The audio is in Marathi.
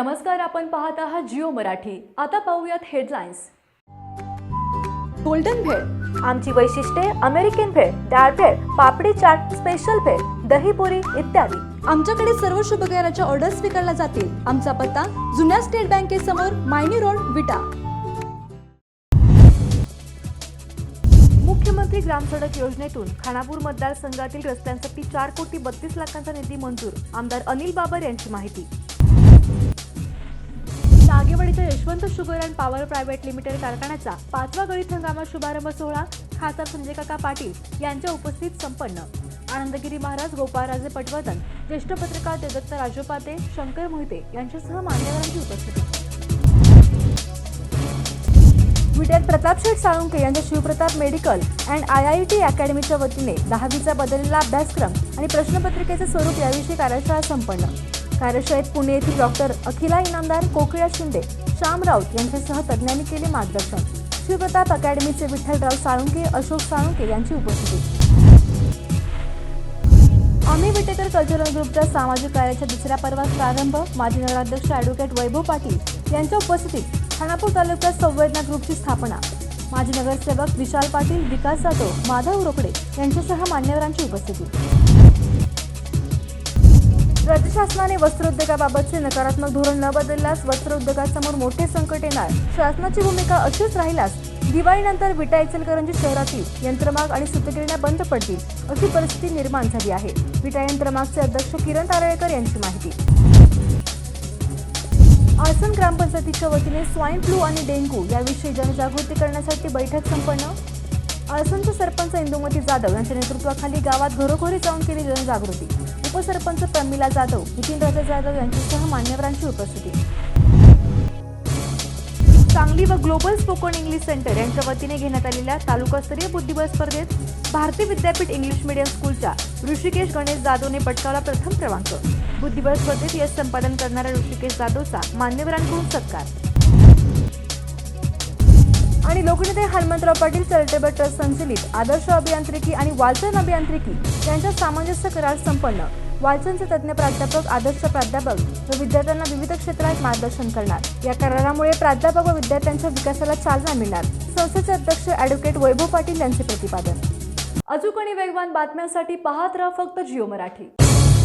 नमस्कार आपण पाहत आहात जिओ मराठी. आता पाहूयात हेडलाईन्स गोल्डन भेळ आमची वैशिष्ट्ये अमेरिकन भेळ डाळ भेळ पापडी चाट स्पेशल भेळ दहीपुरी इत्यादी. आमच्याकडे सर्व शुभकार्याच्या ऑर्डर स्वीकारल्या जातील. आमचा पत्ता जुन्या स्टेट बँकेसमोर मायनी रोड विटा. मुख्यमंत्री ग्रामसडक योजनेतून खानापूर मतदारसंघातील रस्त्यांसाठी चार कोटी बत्तीस लाखांचा निधी मंजूर आमदार अनिल बाबर यांची माहिती. नागेवाडीच्या Yashwant sugar and power private limited कारखान्याचा पाचवा गळीत हंगामा शुभारंभ सोहळा खासदार संजय काका पाटील यांच्या उपस्थित संपन्न. आनंदगिरी महाराज गोपाळराजे पटवर्धन ज्येष्ठ पत्रकार देवदत्त राजोपाते शंकर मोहिते यांच्यासह मान्यवरांची उपस्थिती. ट्विटर प्रताप शेठ साळुंके यांच्या Shivpratap medical and I I T अकॅडमीच्या वतीने दहावीचा बदललेला अभ्यासक्रम आणि प्रश्नपत्रिकेचे स्वरूप याविषयी कार्यशाळा संपन्न. कार्यशाळेत पुणे येथील डॉक्टर अखिला इनामदार कोकिळा शिंदे श्याम राऊत यांच्यासह तज्ज्ञांनी केले मार्गदर्शन. शिवप्रताप अकॅडमीचे विठ्ठलराव साळुंके अशोक साळुंके यांची उपस्थिती. आम्ही विटेकर कल्चरल ग्रुपच्या सामाजिक कार्याच्या दुसऱ्या पर्वास प्रारंभ माजी नगराध्यक्ष ॲडव्होकेट वैभव पाटील यांच्या उपस्थितीत खानापूर तालुक्यात संवेदना ग्रुपची स्थापना. माजी नगरसेवक विशाल पाटील विकास जाधव माधव रोकडे यांच्यासह मान्यवरांची उपस्थिती. राज्य शासनाने वस्त्रोद्योगाबाबतचे नकारात्मक धोरण न बदलल्यास वस्त्रोद्योगासमोर मोठे संकट येणार. शासनाची भूमिका अशीच राहिल्यास दिवाळीनंतर विटा इचलकरंजी शहरातील यंत्रमाग आणि सुतगिरण्या बंद पडतील अशी परिस्थिती निर्माण झाली आहे. विटा यंत्रमागचे अध्यक्ष किरण तारळेकर यांची माहिती. आसन ग्रामपंचायतीच्या वतीने स्वाईन फ्लू आणि डेंग्यू याविषयी जनजागृती करण्यासाठी बैठक संपन्न? अळसनचे सरपंच इंदुमती जाधव यांच्या नेतृत्वाखाली गावात घरोघरी जाऊन केली जनजागृती. उपसरपंच प्रमिला जाधव नितीन राजा जाधव यांच्यासह मान्यवरांची उपस्थिती. सांगली व ग्लोबल स्पोकन इंग्लिश सेंटर यांच्या वतीने घेण्यात आलेल्या तालुकास्तरीय बुद्धिबळ स्पर्धेत भारतीय विद्यापीठ इंग्लिश मीडियम स्कूलच्या ऋषिकेश गणेश जाधवने पटकावला प्रथम क्रमांक. बुद्धिबळ स्पर्धेत यश संपादन करणाऱ्या ऋषिकेश जाधवचा मान्यवरांकडून सत्कार. आणि लोकनेते हनुमंतराव पाटील चॅरिटेबल ट्रस्ट संचलित आदर्श अभियांत्रिकी आणि वालचन अभियांत्रिकी यांच्या सामंजस्य करार संपन्न. वालचनचे तज्ज्ञ प्राध्यापक आदर्श प्राध्यापक व विद्यार्थ्यांना विविध क्षेत्रात मार्गदर्शन करणार. या करारामुळे प्राध्यापक व विद्यार्थ्यांच्या विकासाला चालना मिळणार. संस्थेचे अध्यक्ष ॲडव्होकेट वैभव पाटील यांचे प्रतिपादन. अचूक आणि वेगवान बातम्यांसाठी पाहत राहा फक्त जिओ मराठी.